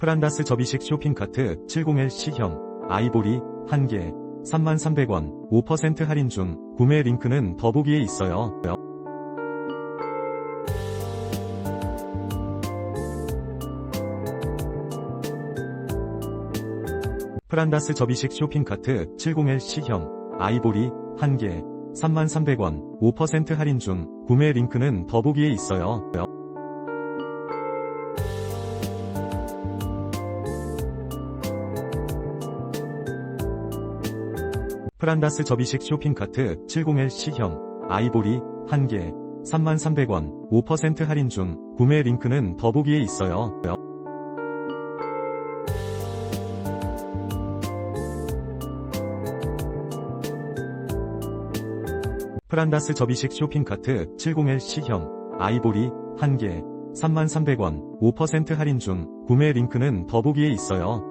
프란다스 접이식 쇼핑카트 70L C형 아이보리 1개 33,300원 5% 할인 중 구매 링크는 더보기에 있어요. 프란다스 접이식 쇼핑카트 70L C형 아이보리 1개 33,300원 5% 할인 중 구매 링크는 더보기에 있어요. 프란다스 접이식 쇼핑카트 70L C형 아이보리 1개 33,300원 5% 할인 중 구매 링크는 더보기에 있어요. 프란다스 접이식 쇼핑카트 70L C형 아이보리 1개 33,300원 5% 할인 중 구매 링크는 더보기에 있어요.